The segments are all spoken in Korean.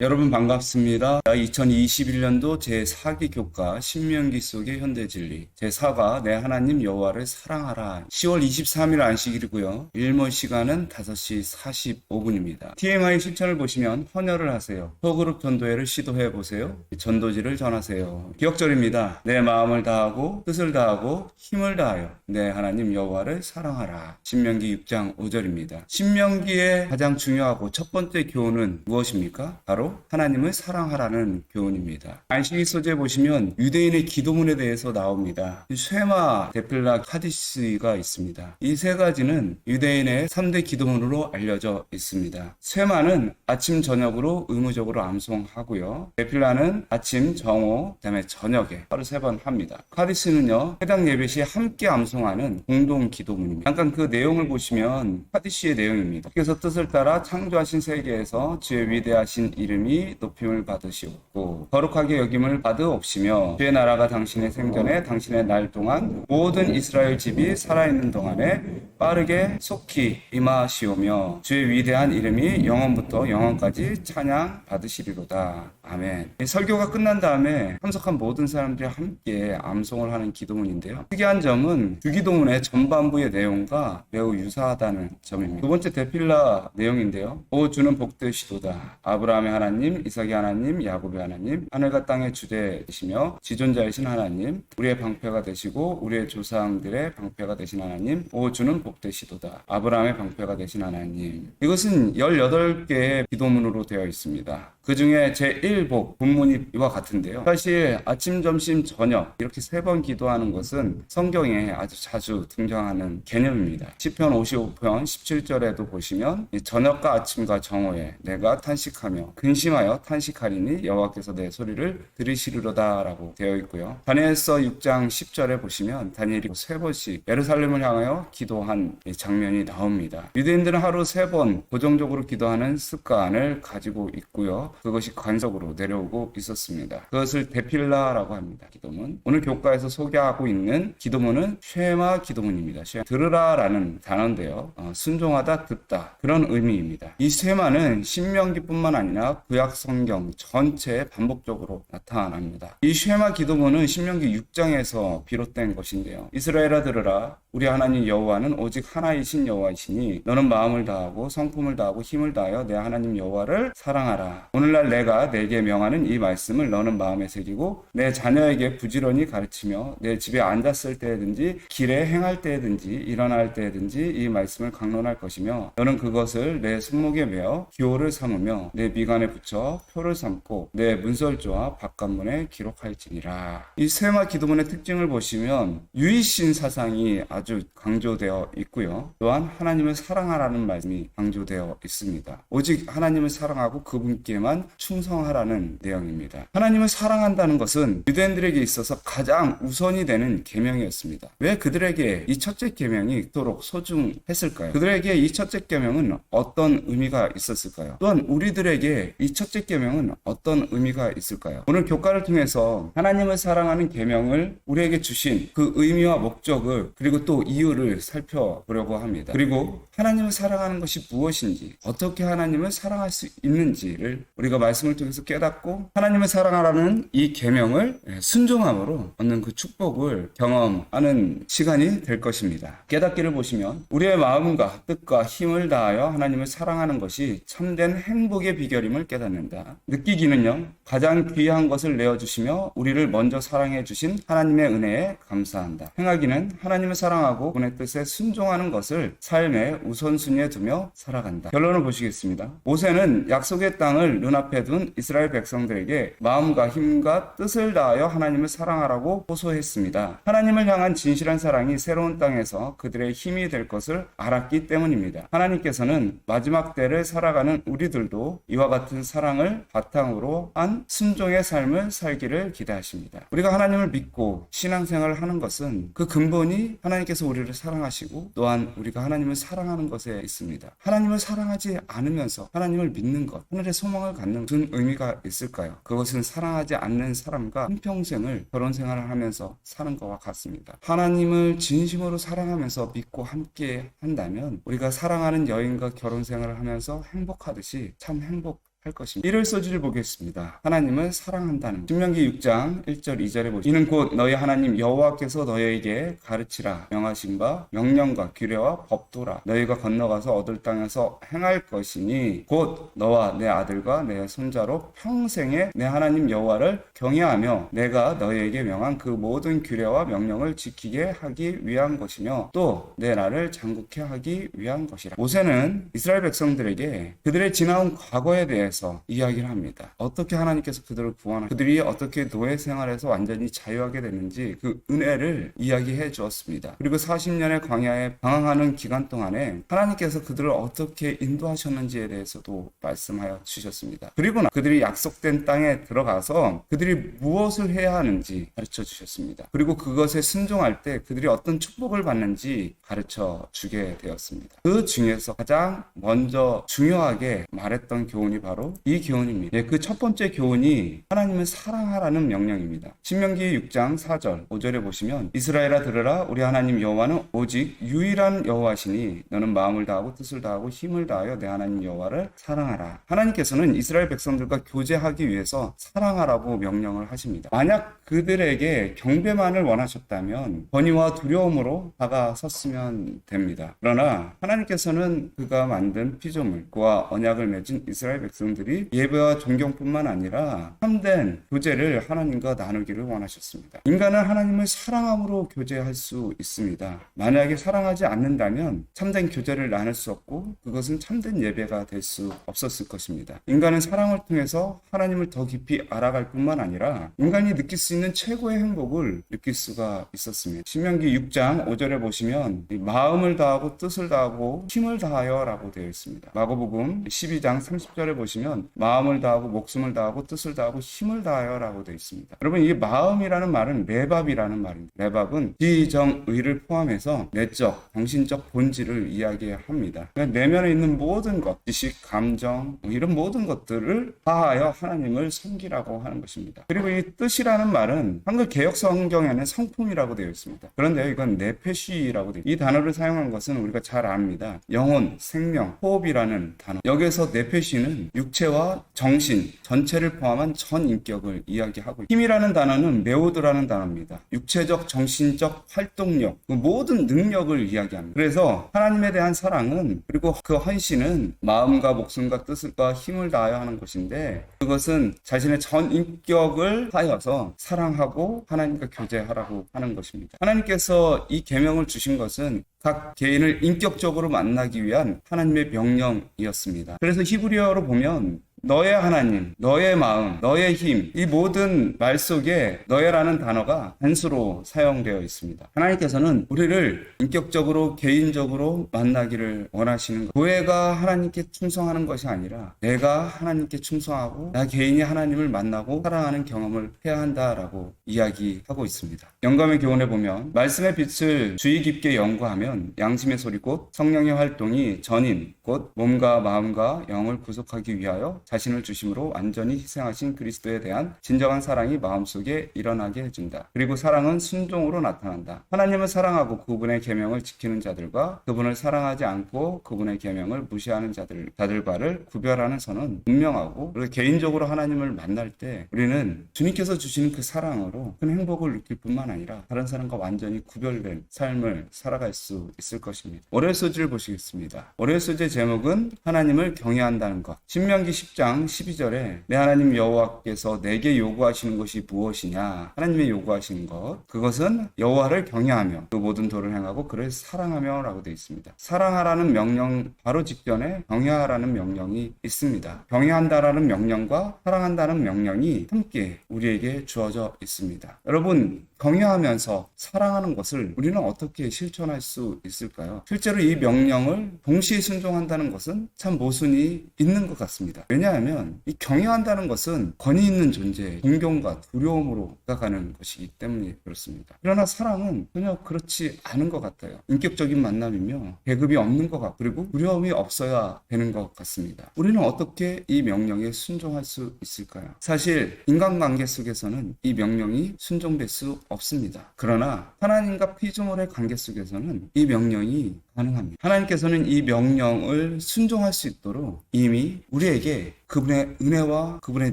여러분 반갑습니다. 2021년도 제4기 교과 신명기 속의 현대 진리 제4가 내 하나님 여호와를 사랑하라 10월 23일 안식일이고요. 일몰 시간은 5시 45분입니다. TMI 실천을 보시면 헌혈을 하세요. 소그룹 전도회를 시도해 보세요. 전도지를 전하세요. 기억절입니다. 내 마음을 다하고 뜻을 다하고 힘을 다하여 내 하나님 여호와를 사랑하라. 신명기 6장 5절입니다. 신명기의 가장 중요하고 첫 번째 교훈은 무엇입니까? 바로 하나님을 사랑하라는 교훈입니다. 안식일 소재 보시면 유대인의 기도문에 대해서 나옵니다. 쉐마, 데필라, 카디스가 있습니다. 이 세 가지는 유대인의 3대 기도문으로 알려져 있습니다. 쉐마는 아침 저녁으로 의무적으로 암송하고요. 데필라는 아침 정오, 그다음에 저녁에 하루 세 번 합니다. 카디스는요 해당 예배 시에 함께 암송하는 공동 기도문입니다. 잠깐 그 내용을 보시면 카디스의 내용입니다. 그래서 뜻을 따라 창조하신 세계에서 주의 위대하신 이름 이 높임을 받으시옵고 거룩하게 여김을 받으옵시며 주의 나라가 당신의 생전에 당신의 날 동안 모든 이스라엘 집이 살아있는 동안에 빠르게 속히 임하시오며 주의 위대한 이름이 영원부터 영원까지 찬양 받으시리로다. 아멘. 이 설교가 끝난 다음에 참석한 모든 사람들이 함께 암송을 하는 기도문인데요. 특이한 점은 주기도문의 전반부의 내용과 매우 유사하다는 점입니다. 두 번째 대필라 내용인데요. 오 주는 복되시도다. 아브라함의 하나님, 이삭의 하나님, 야곱의 하나님, 하늘과 땅의 주제이시며 지존자이신 하나님, 우리의 방패가 되시고 우리의 조상들의 방패가 되신 하나님, 오 주는 복되시도다. 아브라함의 방패가 되신 하나님. 이것은 18개의 기도문으로 되어 있습니다. 그 중에 제1복 본문이 이와 같은데요. 사실 아침, 점심, 저녁 이렇게 세 번 기도하는 것은 성경에 아주 자주 등장하는 개념입니다. 시편 55편 17절에도 보시면 이 저녁과 아침과 정오에 내가 탄식하며 근심하여 탄식하리니 여호와께서 내 소리를 들으시리로다 라고 되어 있고요. 다니엘서 6장 10절에 보시면 다니엘이 세 번씩 예루살렘을 향하여 기도한 이 장면이 나옵니다. 유대인들은 하루 세 번 고정적으로 기도하는 습관을 가지고 있고요. 그것이 관석으로 내려오고 있었습니다. 그것을 데필라라고 합니다. 기도문. 오늘 교과에서 소개하고 있는 기도문은 쉐마 기도문입니다. 쉐마. 들으라라는 단어인데요. 어, 순종하다, 듣다 그런 의미입니다. 이 쉐마는 신명기뿐만 아니라 구약 성경 전체에 반복적으로 나타납니다. 이 쉐마 기도문은 신명기 6장에서 비롯된 것인데요. 이스라엘아 들으라 우리 하나님 여호와는 오직 하나이신 여호와이시니 너는 마음을 다하고 성품을 다하고 힘을 다하여 내 하나님 여호와를 사랑하라. 오늘날 내가 내게 명하는 이 말씀을 너는 마음에 새기고 내 자녀에게 부지런히 가르치며 내 집에 앉았을 때든지 길에 행할 때든지 일어날 때든지 이 말씀을 강론할 것이며 너는 그것을 내 손목에 메어 기호를 삼으며 내 미간에 붙여 표를 삼고 내 문설조와 바깥문에 기록할지니라. 이 세마 기도문의 특징을 보시면 유이신 사상이 아주 강조되어 있고요. 또한 하나님을 사랑하라는 말씀이 강조되어 있습니다. 오직 하나님을 사랑하고 그분께만 충성하라는 내용입니다. 하나님을 사랑한다는 것은 유대인들에게 있어서 가장 우선이 되는 계명이었습니다. 왜 그들에게 이 첫째 계명이 그토록 소중했을까요? 그들에게 이 첫째 계명은 어떤 의미가 있었을까요? 또한 우리들에게 이 첫째 계명은 어떤 의미가 있을까요? 오늘 교과를 통해서 하나님을 사랑하는 계명을 우리에게 주신 그 의미와 목적을 그리고 또 이유를 살펴보려고 합니다. 그리고 하나님을 사랑하는 것이 무엇인지 어떻게 하나님을 사랑할 수 있는지를 우리가 말씀을 통해서 깨닫고 하나님을 사랑하라는 이 계명을 순종함으로 얻는 그 축복을 경험하는 시간이 될 것입니다. 깨닫기를 보시면 우리의 마음과 뜻과 힘을 다하여 하나님을 사랑하는 것이 참된 행복의 비결임을 깨닫는다. 느끼기는요. 가장 귀한 것을 내어 주시며 우리를 먼저 사랑해 주신 하나님의 은혜에 감사한다. 행하기는 하나님을 사랑 하고 그분의 뜻에 순종하는 것을 삶의 우선순위에 두며 살아간다. 결론을 보시겠습니다. 모세는 약속의 땅을 눈앞에 둔 이스라엘 백성들에게 마음과 힘과 뜻을 다하여 하나님을 사랑하라고 호소했습니다. 하나님을 향한 진실한 사랑이 새로운 땅에서 그들의 힘이 될 것을 알았기 때문입니다. 하나님께서는 마지막 때를 살아가는 우리들도 이와 같은 사랑을 바탕으로 한 순종의 삶을 살기를 기대하십니다. 우리가 하나님을 믿고 신앙생활을 하는 것은 그 근본이 하나님 께서 우리를 사랑하시고 또한 우리가 하나님을 사랑하는 것에 있습니다. 하나님을 사랑하지 않으면서 하나님을 믿는 것, 하늘의 소망을 갖는 무슨 의미가 있을까요? 그것은 사랑하지 않는 사람과 한평생을 결혼 생활을 하면서 사는 것과 같습니다. 하나님을 진심으로 사랑하면서 믿고 함께 한다면 우리가 사랑하는 여인과 결혼 생활을 하면서 행복하듯이 참 행복 할 것입니다. 이를 소지를 보겠습니다. 하나님을 사랑한다는 신명기 6장 1절 2절에 보시면 이는 곧 너희 하나님 여호와께서 너희에게 가르치라 명하신 바 명령과 규례와 법도라 너희가 건너가서 얻을 땅에서 행할 것이니 곧 너와 내 아들과 내 손자로 평생에 내 하나님 여호와를 경외하며 내가 너희에게 명한 그 모든 규례와 명령을 지키게 하기 위한 것이며 또 내 나를 장국케 하기 위한 것이라. 모세는 이스라엘 백성들에게 그들의 지나온 과거에 대해서 이야기를 합니다. 어떻게 하나님께서 그들을 구원하 그들이 어떻게 노예 생활에서 완전히 자유하게 됐는지 그 은혜를 이야기해 주었습니다. 그리고 40년의 광야에 방황하는 기간 동안에 하나님께서 그들을 어떻게 인도하셨는지에 대해서도 말씀하여 주셨습니다. 그리고 나 그들이 약속된 땅에 들어가서 그들이 무엇을 해야 하는지 가르쳐 주셨습니다. 그리고 그것에 순종할 때 그들이 어떤 축복을 받는지 가르쳐 주게 되었습니다. 그 중에서 가장 먼저 중요하게 말했던 교훈이 바로 이 교훈입니다. 예, 그 첫 번째 교훈이 하나님을 사랑하라는 명령입니다. 신명기 6장 4절 5절에 보시면 이스라엘아 들으라 우리 하나님 여호와는 오직 유일한 여호와시니 너는 마음을 다하고 뜻을 다하고 힘을 다하여 내 하나님 여호와를 사랑하라. 하나님께서는 이스라엘 백성들과 교제하기 위해서 사랑하라고 명령을 하십니다. 만약 그들에게 경배만을 원하셨다면 번의와 두려움으로 다가섰으면 됩니다. 그러나 하나님께서는 그가 만든 피조물, 그와 언약을 맺은 이스라엘 백성 들이 예배와 존경뿐만 아니라 참된 교제를 하나님과 나누기를 원하셨습니다. 인간은 하나님을 사랑함으로 교제할 수 있습니다. 만약에 사랑하지 않는다면 참된 교제를 나눌 수 없고 그것은 참된 예배가 될 수 없었을 것입니다. 인간은 사랑을 통해서 하나님을 더 깊이 알아갈 뿐만 아니라 인간이 느낄 수 있는 최고의 행복을 느낄 수가 있었습니다. 신명기 6장 5절에 보시면 이 마음을 다하고 뜻을 다하고 힘을 다하여라고 되어 있습니다. 마고복음 12장 30절에 보시면 마음을 다하고 목숨을 다하고 뜻을 다하고 힘을 다하여라고 되어 있습니다. 여러분 이 마음이라는 말은 레밥이라는 말입니다. 레밥은 지정의를 포함해서 내적, 정신적 본질을 이야기합니다. 그러니까 내면에 있는 모든 것, 지식, 감정 뭐 이런 모든 것들을 다하여 하나님을 섬기라고 하는 것입니다. 그리고 이 뜻이라는 말은 한글 개혁 성경에는 성품이라고 되어 있습니다. 그런데 이건 네페시라고 되어 있습니다. 이 단어를 사용한 것은 우리가 잘 압니다. 영혼, 생명, 호흡이라는 단어. 여기에서 네페시는 육체와 정신 전체를 포함한 전 인격을 이야기하고. 힘이라는 단어는 메오드라는 단어입니다. 육체적, 정신적 활동력, 그 모든 능력을 이야기합니다. 그래서 하나님에 대한 사랑은 그리고 그 헌신은 마음과 목숨과 뜻과 힘을 다하여 하는 것인데 그것은 자신의 전 인격을 하여서 사랑하고 하나님과 교제하라고 하는 것입니다. 하나님께서 이 계명을 주신 것은 각 개인을 인격적으로 만나기 위한 하나님의 명령이었습니다. 그래서 히브리어로 보면 너의 하나님, 너의 마음, 너의 힘, 이 모든 말 속에 너의라는 단어가 단수로 사용되어 있습니다. 하나님께서는 우리를 인격적으로, 개인적으로 만나기를 원하시는 것. 교회가 하나님께 충성하는 것이 아니라 내가 하나님께 충성하고 나 개인이 하나님을 만나고 사랑하는 경험을 해야 한다라고 이야기하고 있습니다. 영감의 교훈에 보면 말씀의 빛을 주의 깊게 연구하면 양심의 소리 곧 성령의 활동이 전인 곧 몸과 마음과 영을 구속하기 위하여 자신을 중심으로 완전히 희생하신 그리스도에 대한 진정한 사랑이 마음속에 일어나게 해준다. 그리고 사랑은 순종으로 나타난다. 하나님을 사랑하고 그분의 계명을 지키는 자들과 그분을 사랑하지 않고 그분의 계명을 무시하는 자들 자들과를 구별하는 선은 분명하고 그리고 개인적으로 하나님을 만날 때 우리는 주님께서 주시는 그 사랑으로 큰 행복을 느낄 뿐만 아니라 다른 사람과 완전히 구별된 삶을 살아갈 수 있을 것입니다. 월요일 소지를 보시겠습니다. 월요일 소지의 제목은 하나님을 경외한다는 것. 신명기 10장 12절에 내 하나님 여호와께서 내게 요구하시는 것이 무엇이냐? 하나님의 요구하시는 것. 그것은 여호와를 경외하며 그 모든 도를 행하고 그를 사랑하며라고 되어 있습니다. 사랑하라는 명령 바로 직전에 경외하라는 명령이 있습니다. 경외한다라는 명령과 사랑한다는 명령이 함께 우리에게 주어져 있습니다. 여러분 경외하면서 사랑하는 것을 우리는 어떻게 실천할 수 있을까요? 실제로 이 명령을 동시에 순종한다는 것은 참 모순이 있는 것 같습니다. 왜냐하면 이 경외한다는 것은 권위 있는 존재, 존경과 두려움으로 다가가는 것이기 때문에 그렇습니다. 그러나 사랑은 전혀 그렇지 않은 것 같아요. 인격적인 만남이며 계급이 없는 것 같고 그리고 두려움이 없어야 되는 것 같습니다. 우리는 어떻게 이 명령에 순종할 수 있을까요? 사실 인간관계 속에서는 이 명령이 순종될 수 없습니다. 그러나 하나님과 피조물의 관계 속에서는 이 명령이 가능합니다. 하나님께서는 이 명령을 순종할 수 있도록 이미 우리에게 그분의 은혜와 그분의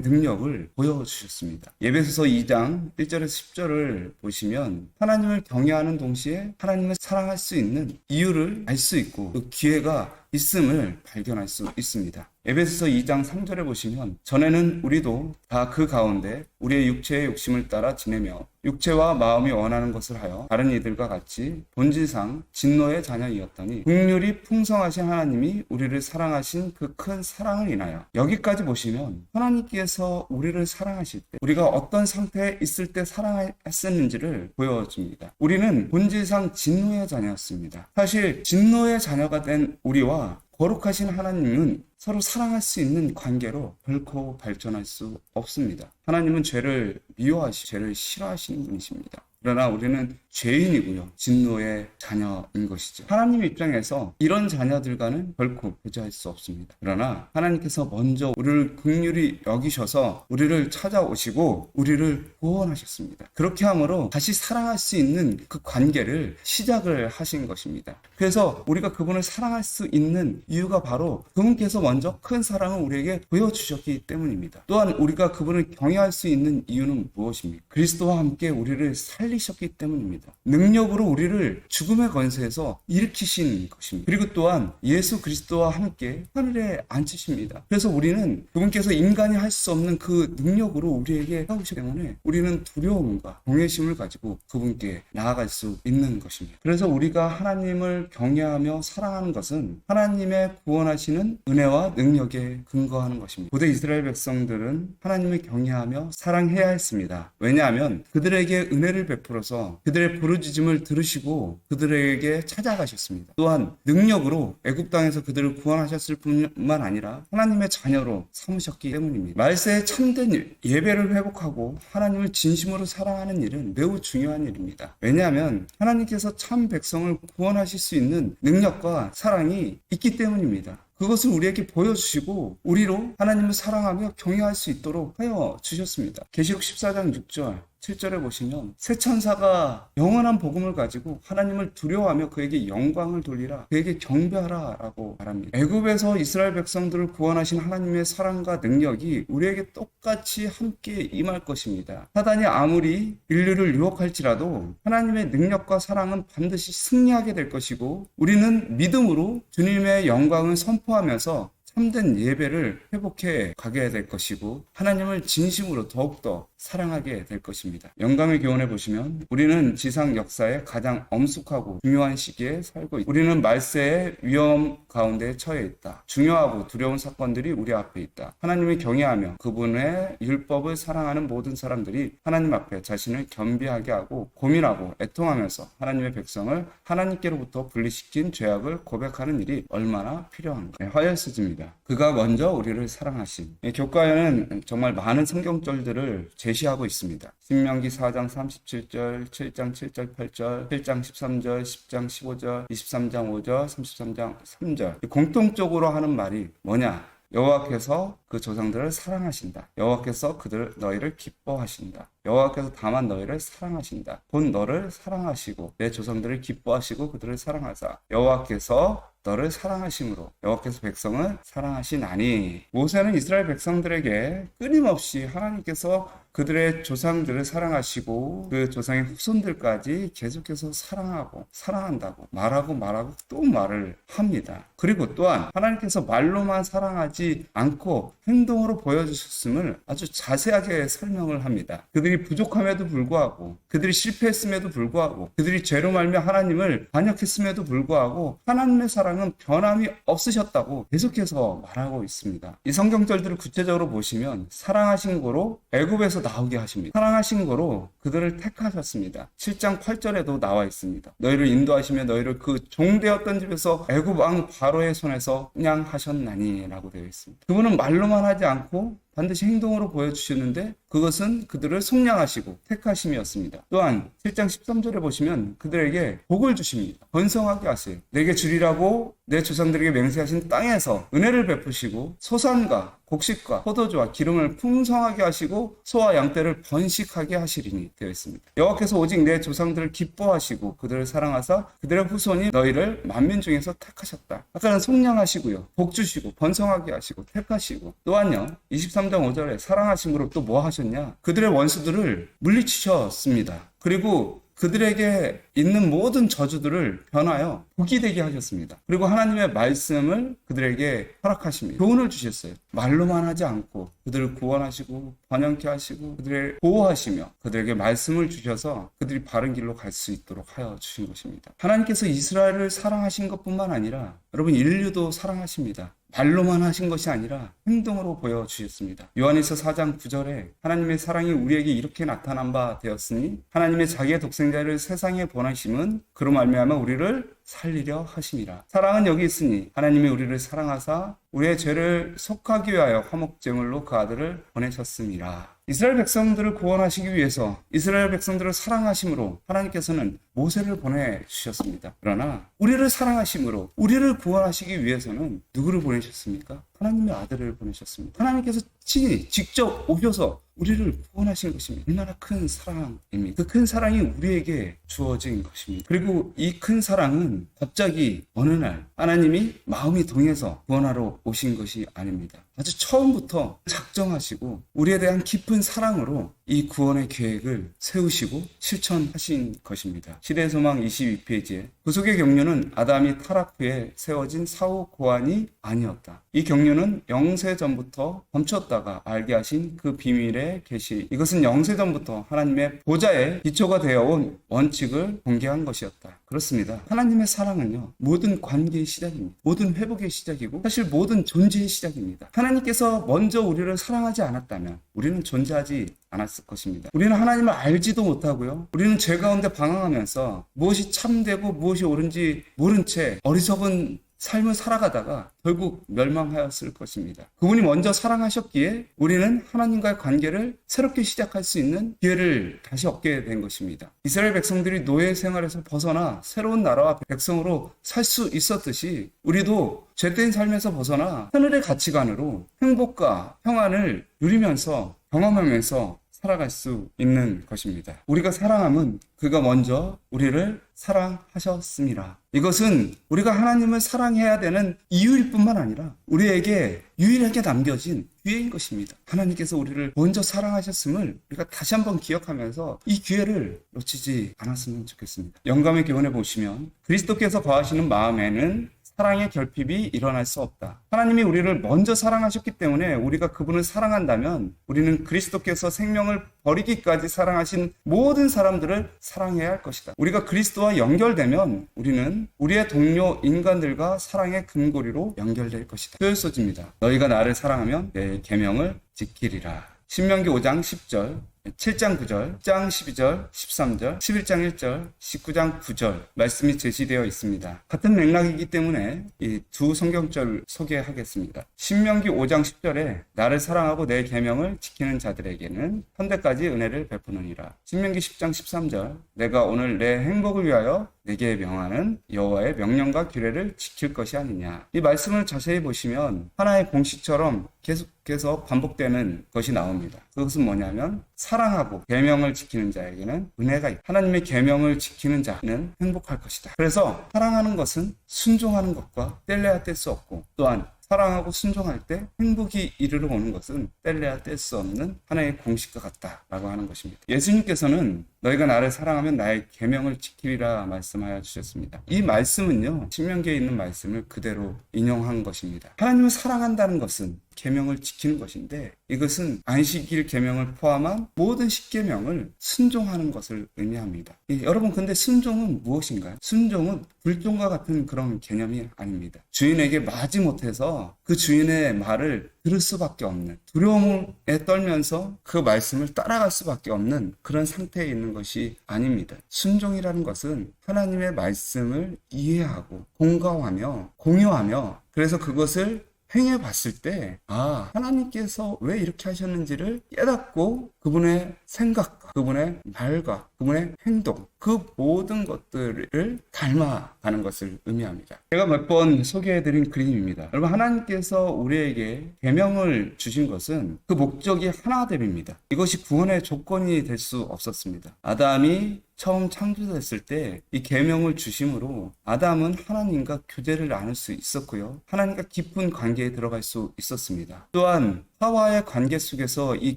능력을 보여주셨습니다. 예배소서 2장 1절에서 10절을 보시면 하나님을 경외하는 동시에 하나님을 사랑할 수 있는 이유를 알 수 있고 그 기회가 있음을 발견할 수 있습니다. 에베소서 2장 3절에 보시면 전에는 우리도 다 그 가운데 우리의 육체의 욕심을 따라 지내며 육체와 마음이 원하는 것을 하여 다른 이들과 같이 본질상 진노의 자녀이었 더니 국률이 풍성하신 하나님이 우리를 사랑하신 그 큰 사랑을 인하여 여기까지 보시면 하나님께서 우리를 사랑하실 때 우리가 어떤 상태에 있을 때 사랑했었는지를 보여줍니다. 우리는 본질상 진노의 자녀였습니다. 사실 진노의 자녀가 된 우리와 거룩하신 하나님은 서로 사랑할 수 있는 관계로 결코 발전할 수 없습니다. 하나님은 죄를 미워하시, 죄를 싫어하시는 분이십니다. 그러나 우리는 죄인이고요. 진노의 자녀인 것이죠. 하나님 입장에서 이런 자녀들과는 결코 교제할 수 없습니다. 그러나 하나님께서 먼저 우리를 극률히 여기셔서 우리를 찾아오시고 우리를 구원하셨습니다. 그렇게 함으로 다시 사랑할 수 있는 그 관계를 시작을 하신 것입니다. 그래서 우리가 그분을 사랑할 수 있는 이유가 바로 그분께서 먼저 큰 사랑을 우리에게 보여주셨기 때문입니다. 또한 우리가 그분을 경외할 수 있는 이유는 무엇입니까? 그리스도와 함께 우리를 살리 셨기 때문입니다. 능력으로 우리를 죽음의 권세에서 일으키신 것입니다. 그리고 또한 예수 그리스도와 함께 하늘에 앉히십니다. 그래서 우리는 그분께서 인간이 할 수 없는 그 능력으로 우리에게 하우시기 때문에 우리는 두려움과 경외심을 가지고 그분께 나아갈 수 있는 것입니다. 그래서 우리가 하나님을 경외하며 사랑하는 것은 하나님의 구원하시는 은혜와 능력에 근거하는 것입니다. 고대 이스라엘 백성들은 하나님을 경외하며 사랑해야 했습니다. 왜냐하면 그들에게 은혜를 베풀 어서 그들의 부르짖음을 들으시고 그들에게 찾아가셨습니다. 또한 능력으로 애굽 땅에서 그들을 구원하셨을 뿐만 아니라 하나님의 자녀로 삼으셨기 때문입니다. 말세의 참된 예배를 회복하고 하나님을 진심으로 사랑하는 일은 매우 중요한 일입니다. 왜냐하면 하나님께서 참 백성을 구원하실 수 있는 능력과 사랑이 있기 때문입니다. 그것을 우리에게 보여주시고 우리로 하나님을 사랑하며 경외할 수 있도록 하여 주셨습니다. 계시록 14장 6절 7절에 보시면 새 천사가 영원한 복음을 가지고 하나님을 두려워하며 그에게 영광을 돌리라 그에게 경배하라라고 말합니다. 애굽에서 이스라엘 백성들을 구원하신 하나님의 사랑과 능력이 우리에게 똑같이 함께 임할 것입니다. 사단이 아무리 인류를 유혹할지라도 하나님의 능력과 사랑은 반드시 승리하게 될 것이고 우리는 믿음으로 주님의 영광을 선포하면서 참된 예배를 회복해 가게 될 것이고 하나님을 진심으로 더욱더 사랑하게 될 것입니다. 영감의 교훈에 보시면 우리는 지상 역사의 가장 엄숙하고 중요한 시기에 살고 있다. 우리는 말세의 위험 가운데 처해 있다. 중요하고 두려운 사건들이 우리 앞에 있다. 하나님을 경외하며 그분의 율법을 사랑하는 모든 사람들이 하나님 앞에 자신을 겸비하게 하고 고민하고 애통하면서 하나님의 백성을 하나님께로부터 분리시킨 죄악을 고백하는 일이 얼마나 필요한가. 네, 화열스입니다. 그가 먼저 우리를 사랑하신. 이 교과에는 정말 많은 성경절들을 제시하고 있습니다. 신명기 4장 37절, 7장 7절, 8절, 7장 13절, 10장 15절, 23장 5절, 33장 3절. 공통적으로 하는 말이 뭐냐? 여호와께서 그 조상들을 사랑하신다. 여호와께서 그들 너희를 기뻐하신다. 여호와께서 다만 너희를 사랑하신다. 본 너를 사랑하시고 내 조상들을 기뻐하시고 그들을 사랑하사. 여호와께서 너를 사랑하심으로 여호와께서 백성을 사랑하시나니 모세는 이스라엘 백성들에게 끊임없이 하나님께서 그들의 조상들을 사랑하시고 그 조상의 후손들까지 계속해서 사랑하고 사랑한다고 말하고 말하고 또 말을 합니다. 그리고 또한 하나님께서 말로만 사랑하지 않고 행동으로 보여주셨음을 아주 자세하게 설명을 합니다. 그들이 부족함에도 불구하고 그들이 실패했음에도 불구하고 그들이 죄로 말며 하나님을 반역했음에도 불구하고 하나님의 사랑은 변함이 없으셨다고 계속해서 말하고 있습니다. 이 성경절들을 구체적으로 보시면 사랑하신 거로 애굽에서 나오게 하십니다. 사랑하신 거로 그들을 택하셨습니다. 7장 8절에도 나와 있습니다. 너희를 인도하시며 너희를 그 종되었던 집에서 애굽 왕 바로의 손에서 그냥 하셨나니라고 되어 있습니다. 그분은 말로만 하지 않고 반드시 행동으로 보여주셨는데 그것은 그들을 속량하시고 택하심이었습니다. 또한 7장 13절에 보시면 그들에게 복을 주십니다. 번성하게 하세요. 내게 주리라고 내 조상들에게 맹세하신 땅에서 은혜를 베푸시고 소산과 곡식과 포도주와 기름을 풍성하게 하시고 소와 양떼를 번식하게 하시리니 되어 있습니다. 여호와께서 오직 내 조상들을 기뻐하시고 그들을 사랑하사 그들의 후손이 너희를 만민 중에서 택하셨다. 아까는 속량하시고요. 복 주시고 번성하게 하시고 택하시고 또한요. 23장 5절에 사랑하심으로 또 뭐 하셨냐? 그들의 원수들을 물리치셨습니다. 그리고 그들에게 있는 모든 저주들을 변하여 복이 되게 하셨습니다. 그리고 하나님의 말씀을 그들에게 허락하십니다. 교훈을 주셨어요. 말로만 하지 않고 그들을 구원하시고 번영케 하시고 그들을 보호하시며 그들에게 말씀을 주셔서 그들이 바른 길로 갈 수 있도록 하여 주신 것입니다. 하나님께서 이스라엘을 사랑하신 것뿐만 아니라 여러분 인류도 사랑하십니다. 말로만 하신 것이 아니라 행동으로 보여주셨습니다. 요한일서 4장 9절에 하나님의 사랑이 우리에게 이렇게 나타난 바 되었으니 하나님의 자기의 독생자를 세상에 보내심은 그로 말미암아 우리를 살리려 하심이라. 사랑은 여기 있으니 하나님이 우리를 사랑하사 우리의 죄를 속하기 위하여 화목제물로 그 아들을 보내셨습니다. 이스라엘 백성들을 구원하시기 위해서 이스라엘 백성들을 사랑하심으로 하나님께서는 모세를 보내주셨습니다. 그러나 우리를 사랑하심으로 우리를 구원하시기 위해서는 누구를 보내셨습니까? 하나님의 아들을 보내셨습니다. 하나님께서 친히 직접 오셔서 우리를 구원하신 것입니다. 얼마나 큰 사랑입니다. 그 큰 사랑이 우리에게 주어진 것입니다. 그리고 이 큰 사랑은 갑자기 어느 날 하나님이 마음이 동해서 구원하러 오신 것이 아닙니다. 아주 처음부터 작정하시고 우리에 대한 깊은 사랑으로 이 구원의 계획을 세우시고 실천하신 것입니다. 시대 소망 22페이지에 구속의 경륜은 아담이 타락 후에 세워진 사후 고안이 아니었다. 이 경륜 은 영세 전부터 멈췄다가 알게 하신 그 비밀의 계시. 이것은 영세 전부터 하나님의 보좌에 기초가 되어 온 원칙을 공개한 것이었다. 그렇습니다. 하나님의 사랑은요 모든 관계의 시작입니다. 모든 회복의 시작이고 사실 모든 존재의 시작입니다. 하나님께서 먼저 우리를 사랑하지 않았다면 우리는 존재하지 않았을 것입니다. 우리는 하나님을 알지도 못하고요. 우리는 죄 가운데 방황하면서 무엇이 참되고 무엇이 옳은지 모른 채 어리석은 삶을 살아가다가 결국 멸망하였을 것입니다. 그분이 먼저 사랑하셨기에 우리는 하나님과의 관계를 새롭게 시작할 수 있는 기회를 다시 얻게 된 것입니다. 이스라엘 백성들이 노예 생활에서 벗어나 새로운 나라와 백성으로 살 수 있었듯이 우리도 죄된 삶에서 벗어나 하늘의 가치관으로 행복과 평안을 누리면서 경험하면서 살아갈 수 있는 것입니다. 우리가 사랑함은 그가 먼저 우리를 사랑하셨습니다. 이것은 우리가 하나님을 사랑해야 되는 이유일 뿐만 아니라 우리에게 유일하게 남겨진 기회인 것입니다. 하나님께서 우리를 먼저 사랑하셨음을 우리가 다시 한번 기억하면서 이 기회를 놓치지 않았으면 좋겠습니다. 영감의 교훈에 보시면 그리스도께서 거하시는 마음에는 사랑의 결핍이 일어날 수 없다. 하나님이 우리를 먼저 사랑하셨기 때문에 우리가 그분을 사랑한다면 우리는 그리스도께서 생명을 버리기까지 사랑하신 모든 사람들을 사랑해야 할 것이다. 우리가 그리스도와 연결되면 우리는 우리의 동료 인간들과 사랑의 근고리로 연결될 것이다. 표현소지입니다. 너희가 나를 사랑하면 내 계명을 지키리라. 신명기 5장 10절 7장 9절, 10장 12절, 13절, 11장 1절, 19장 9절 말씀이 제시되어 있습니다. 같은 맥락이기 때문에 이 두 성경절 소개하겠습니다. 신명기 5장 10절에 나를 사랑하고 내 계명을 지키는 자들에게는 현대까지 은혜를 베푸느니라. 신명기 10장 13절 내가 오늘 내 행복을 위하여 내게 명하는 여호와의 명령과 규례를 지킬 것이 아니냐. 이 말씀을 자세히 보시면 하나의 공식처럼 계속 해서 반복되는 것이 나옵니다. 그것은 뭐냐면 사랑하고 계명을 지키는 자에게는 은혜가 있다. 하나님의 계명을 지키는 자는 행복할 것이다. 그래서 사랑하는 것은 순종하는 것과 뗄래야 뗄 수 없고 또한 사랑하고 순종할 때 행복이 이르러 오는 것은 뗄래야 뗄 수 없는 하나의 공식과 같다라고 하는 것입니다. 예수님께서는 너희가 나를 사랑하면 나의 계명을 지키리라 말씀하여 주셨습니다. 이 말씀은요. 신명기에 있는 말씀을 그대로 인용한 것입니다. 하나님을 사랑한다는 것은 계명을 지키는 것인데 이것은 안식일 계명을 포함한 모든 십계명을 순종하는 것을 의미합니다. 예, 여러분 근데 순종은 무엇인가요? 순종은 불종과 같은 그런 개념이 아닙니다. 주인에게 마지 못해서 그 주인의 말을 들을 수밖에 없는 두려움에 떨면서 그 말씀을 따라갈 수밖에 없는 그런 상태에 있는 것이 아닙니다. 순종이라는 것은 하나님의 말씀을 이해하고 공감하며 공유하며 그래서 그것을 행해 봤을 때, 아, 하나님께서 왜 이렇게 하셨는지를 깨닫고 그분의 생각과 그분의 말과 그분의 행동, 그 모든 것들을 닮아가는 것을 의미합니다. 제가 몇 번 소개해드린 그림입니다. 여러분, 하나님께서 우리에게 계명을 주신 것은 그 목적이 하나됨입니다. 이것이 구원의 조건이 될 수 없었습니다. 아담이 처음 창조됐을 때 이 계명을 주심으로 아담은 하나님과 교제를 나눌 수 있었고요. 하나님과 깊은 관계에 들어갈 수 있었습니다. 또한 하와의 관계 속에서 이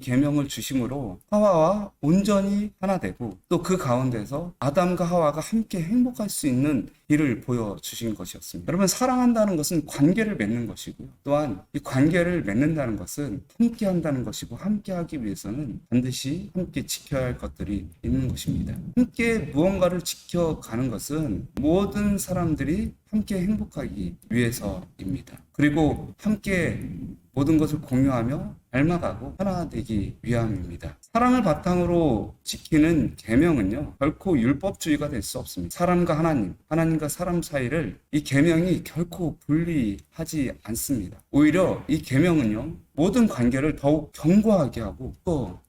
계명을 주심으로 하와와 온전히 하나 되고 또 그 가운데서 아담과 하와가 함께 행복할 수 있는 길을 보여주신 것이었습니다. 여러분 사랑한다는 것은 관계를 맺는 것이고요. 또한 이 관계를 맺는다는 것은 함께 한다는 것이고 함께 하기 위해서는 반드시 함께 지켜야 할 것들이 있는 것입니다. 함께 무언가를 지켜가는 것은 모든 사람들이 함께 행복하기 위해서입니다. 그리고 함께 모든 것을 공유하며 닮아가고 하나 되기 위함입니다. 사랑을 바탕으로 지키는 계명은요 결코 율법주의가 될 수 없습니다. 사람과 하나님, 하나님과 사람 사이를 이 계명이 결코 분리하지 않습니다. 오히려 이 계명은요 모든 관계를 더욱 견고하게 하고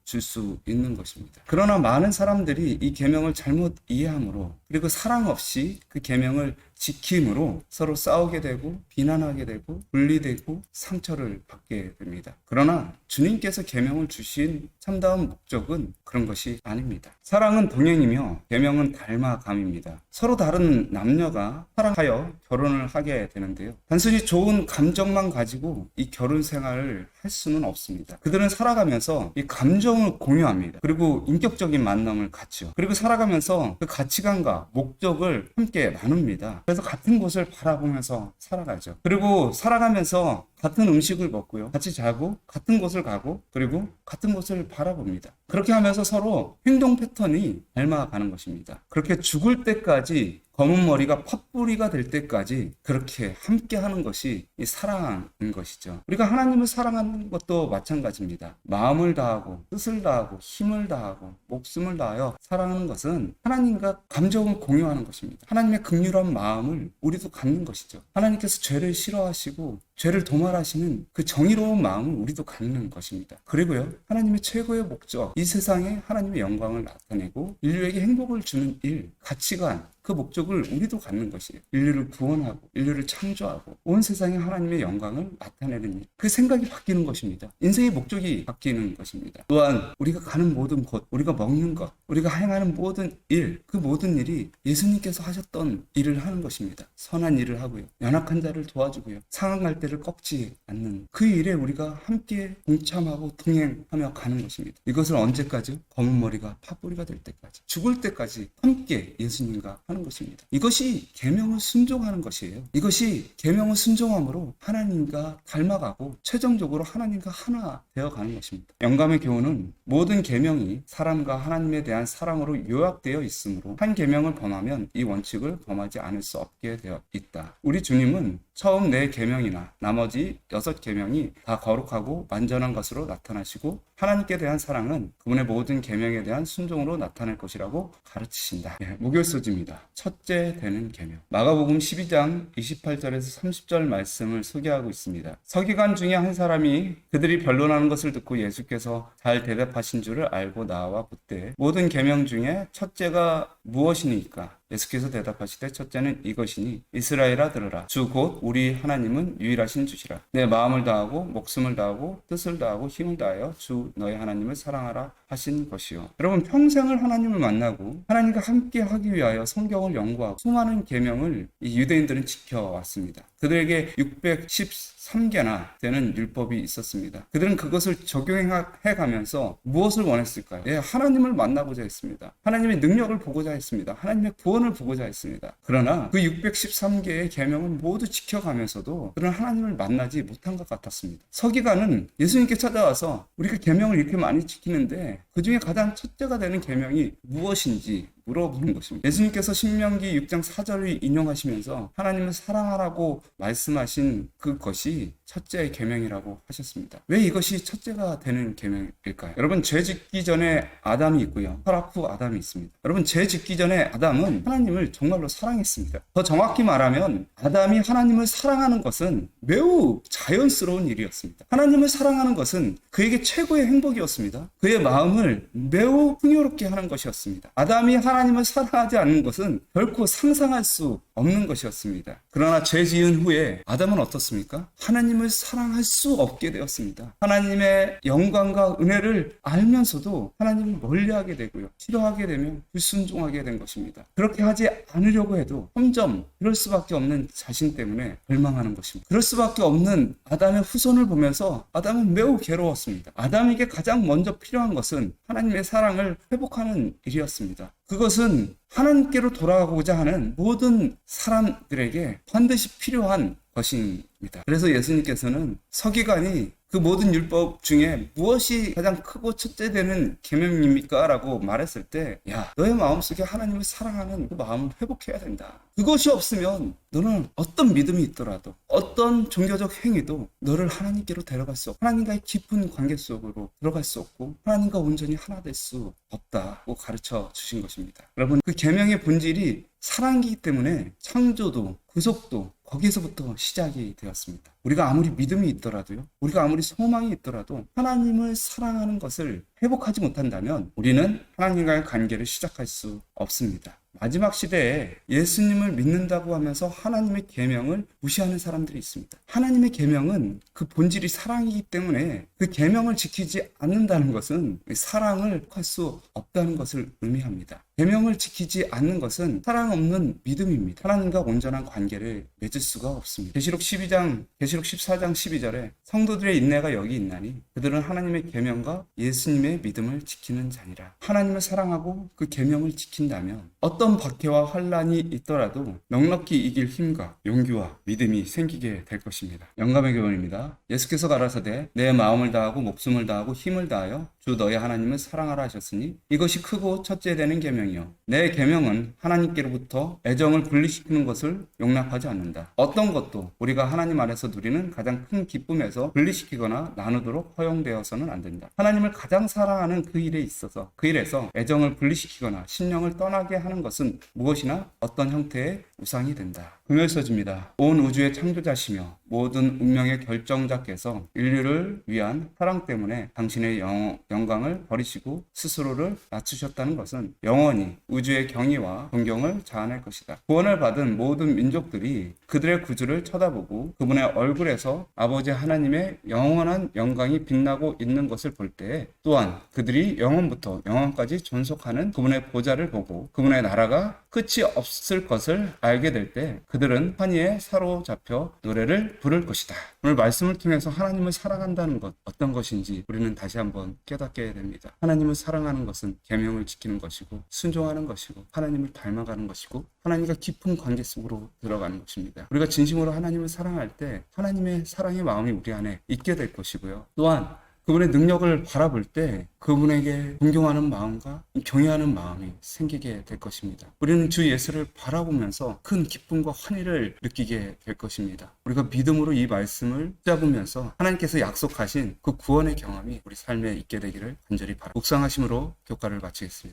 줄 수 있는 것입니다. 그러나 많은 사람들이 이 계명을 잘못 이해함으로 그리고 사랑 없이 그 계명을 지킴으로 서로 싸우게 되고 비난하게 되고 분리되고 상처를 받게 됩니다. 그러나 주님께서 계명을 주신 참다운 목적은 그런 것이 아닙니다. 사랑은 동행이며 계명은 닮아감입니다. 서로 다른 남녀가 사랑하여 결혼을 하게 되는데요. 단순히 좋은 감정만 가지고 이 결혼 생활을 할 수는 없습니다. 그들은 살아가면서 이 감정을 공유합니다. 그리고 인격적인 만남을 갖죠. 그리고 살아가면서 그 가치관과 목적을 함께 나눕니다. 그래서 같은 곳을 바라보면서 살아가죠. 그리고 살아가면서 같은 음식을 먹고요. 같이 자고 같은 곳을 가고 그리고 같은 곳을 바라봅니다. 그렇게 하면서 서로 행동 패턴이 닮아가는 것입니다. 그렇게 죽을 때까지 검은 머리가 팥뿌리가 될 때까지 그렇게 함께 하는 것이 이 사랑인 것이죠. 우리가 하나님을 사랑하는 것도 마찬가지입니다. 마음을 다하고 뜻을 다하고 힘을 다하고 목숨을 다하여 사랑하는 것은 하나님과 감정을 공유하는 것입니다. 하나님의 극률한 마음을 우리도 갖는 것이죠. 하나님께서 죄를 싫어하시고 죄를 도말하시는 그 정의로운 마음을 우리도 갖는 것입니다. 그리고요, 하나님의 최고의 목적, 이 세상에 하나님의 영광을 나타내고 인류에게 행복을 주는 일, 가치관, 그 목적을 우리도 갖는 것이에요. 인류를 구원하고, 인류를 창조하고, 온 세상에 하나님의 영광을 나타내는 일. 그 생각이 바뀌는 것입니다. 인생의 목적이 바뀌는 것입니다. 또한 우리가 가는 모든 곳, 우리가 먹는 것, 우리가 행하는 모든 일, 그 모든 일이 예수님께서 하셨던 일을 하는 것입니다. 선한 일을 하고요. 연약한 자를 도와주고요. 상황할 때를 꺾지 않는 그 일에 우리가 함께 동참하고 동행하며 가는 것입니다. 이것을 언제까지? 검은 머리가 파뿌리가 될 때까지. 죽을 때까지 함께 예수님과 하는 것입니다. 이것이 계명을 순종하는 것이에요. 이것이 계명을 순종함으로 하나님과 닮아가고 최종적으로 하나님과 하나 되어 가는 것입니다. 영감의 교훈은 모든 계명이 사람과 하나님에 대한 사랑으로 요약되어 있으므로 한 계명을 범하면 이 원칙을 범하지 않을 수 없게 되어 있다. 우리 주님은 처음 네 계명이나 나머지 여섯 계명이 다 거룩하고 완전한 것으로 나타나시고 하나님께 대한 사랑은 그분의 모든 계명에 대한 순종으로 나타날 것이라고 가르치신다. 네, 목요소지입니다. 첫째 되는 계명. 마가복음 12장 28절에서 30절 말씀을 소개하고 있습니다. 서기관 중에 한 사람이 그들이 변론하는 것을 듣고 예수께서 잘 대답하신 줄을 알고 나와 묻되 모든 계명 중에 첫째가 무엇이니까 예수께서 대답하시되 첫째는 이것이니 이스라엘아 들으라. 주 곧 우리 하나님은 유일하신 주시라. 내 마음을 다하고 목숨을 다하고 뜻을 다하고 힘을 다하여 주 너의 하나님을 사랑하라 하신 것이요. 여러분 평생을 하나님을 만나고 하나님과 함께 하기 위하여 성경을 연구하고 수많은 계명을 이 유대인들은 지켜왔습니다 그들에게 613개나 되는 율법이 있었습니다. 그들은 그것을 적용해 가면서 무엇을 원했을까요? 예, 하나님을 만나고자 했습니다. 하나님의 능력을 보고자 했습니다. 하나님의 구원을 보고자 했습니다. 그러나 그 613개의 계명을 모두 지켜가면서도 그런 하나님을 만나지 못한 것 같았습니다. 서기관은 예수님께 찾아와서 우리가 계명을 이렇게 많이 지키는데 그 중에 가장 첫째가 되는 계명이 무엇인지 물어보는 것입니다. 예수님께서 신명기 6장 4절을 인용하시면서 하나님을 사랑하라고 말씀하신 그것이 첫째 계명이라고 하셨습니다. 왜 이것이 첫째가 되는 계명일까요? 여러분 죄 짓기 전에 아담이 있고요. 후 아담이 있습니다. 여러분 죄 짓기 전에 아담은 하나님을 정말로 사랑했습니다. 더 정확히 말하면 아담이 하나님을 사랑하는 것은 매우 자연스러운 일이었습니다. 하나님을 사랑하는 것은 그에게 최고의 행복이었습니다. 그의 마음을 매우 풍요롭게 하는 것이었습니다. 아담이 하나님을 사랑하지 않는 것은 결코 상상할 수 없는 것이었습니다. 그러나 죄 지은 후에 아담은 어떻습니까? 하나님을 사랑할 수 없게 되었습니다. 하나님의 영광과 은혜를 알면서도 하나님을 멀리하게 되고요. 싫어하게 되면 불순종하게 된 것입니다. 그렇게 하지 않으려고 해도 점점 그럴 수밖에 없는 자신 때문에 절망하는 것입니다. 그럴 수밖에 없는 아담의 후손을 보면서 아담은 매우 괴로웠습니다. 아담에게 가장 먼저 필요한 것은 하나님의 사랑을 회복하는 일이었습니다. 그것은 하나님께로 돌아가고자 하는 모든 사람들에게 반드시 필요한 것입니다. 그래서 예수님께서는 서기관이 그 모든 율법 중에 무엇이 가장 크고 첫째 되는 계명입니까? 라고 말했을 때, 야, 너의 마음속에 하나님을 사랑하는 그 마음을 회복해야 된다. 그것이 없으면 너는 어떤 믿음이 있더라도 어떤 종교적 행위도 너를 하나님께로 데려갈 수 없고 하나님과의 깊은 관계 속으로 들어갈 수 없고 하나님과 온전히 하나 될 수 없다고 가르쳐 주신 것입니다. 여러분 그 계명의 본질이 사랑이기 때문에 창조도 구속도 거기에서부터 시작이 되었습니다. 우리가 아무리 믿음이 있더라도요, 우리가 아무리 소망이 있더라도 하나님을 사랑하는 것을 회복하지 못한다면 우리는 하나님과의 관계를 시작할 수 없습니다. 마지막 시대에 예수님을 믿는다고 하면서 하나님의 계명을 무시하는 사람들이 있습니다. 하나님의 계명은 그 본질이 사랑이기 때문에 그 계명을 지키지 않는다는 것은 사랑을 할 수 없다는 것을 의미합니다. 계명을 지키지 않는 것은 사랑 없는 믿음입니다. 하나님과 온전한 관계를 맺을 수가 없습니다. 계시록 12장, 계시록 14장 12절에 성도들의 인내가 여기 있나니 그들은 하나님의 계명과 예수님의 믿음을 지키는 자니라. 하나님을 사랑하고 그 계명을 지킨다면 어떤 박해와 환란이 있더라도 넉넉히 이길 힘과 용기와 믿음이 생기게 될 것입니다. 영감의 교훈입니다. 예수께서 가라사대 내 마음을 다하고 목숨을 다하고 힘을 다하여 주 너의 하나님을 사랑하라 하셨으니 이것이 크고 첫째 되는 계명 이요 내 계명은 하나님께로부터 애정을 분리시키는 것을 용납하지 않는다. 어떤 것도 우리가 하나님 안에서 누리는 가장 큰 기쁨에서 분리시키거나 나누도록 허용되어서는 안 된다. 하나님을 가장 사랑하는 그 일에 있어서 그 일에서 애정을 분리시키거나 신령을 떠나게 하는 것은 무엇이나 어떤 형태의 우상이 된다. 금요서집니다. 온 우주의 창조자시며 모든 운명의 결정자께서 인류를 위한 사랑 때문에 당신의 영, 영광을 버리시고 스스로를 낮추셨다는 것은 영원히 우주의 경의와 존경을 자아낼 것이다. 구원을 받은 모든 민족들이 그들의 구주를 쳐다보고 그분의 얼굴에서 아버지 하나님의 영원한 영광이 빛나고 있는 것을 볼 때 또한 그들이 영원부터 영원까지 존속하는 그분의 보좌를 보고 그분의 나라가 끝이 없을 것을 알게 될 때 그들은 환희에 사로잡혀 노래를 부를 것이다. 오늘 말씀을 통해서 하나님을 사랑한다는 것 어떤 것인지 우리는 다시 한번 깨닫게 됩니다. 하나님을 사랑하는 것은 계명을 지키는 것이고 순종하는 것이고 하나님을 닮아가는 것이고 하나님과 깊은 관계 속으로 들어가는 것입니다. 우리가 진심으로 하나님을 사랑할 때 하나님의 사랑의 마음이 우리 안에 있게 될 것이고요. 또한 그분의 능력을 바라볼 때 그분에게 존경하는 마음과 경외하는 마음이 생기게 될 것입니다. 우리는 주 예수를 바라보면서 큰 기쁨과 환희를 느끼게 될 것입니다. 우리가 믿음으로 이 말씀을 잡으면서 하나님께서 약속하신 그 구원의 경험이 우리 삶에 있게 되기를 간절히 바랍니다. 묵상하심으로 교과를 마치겠습니다.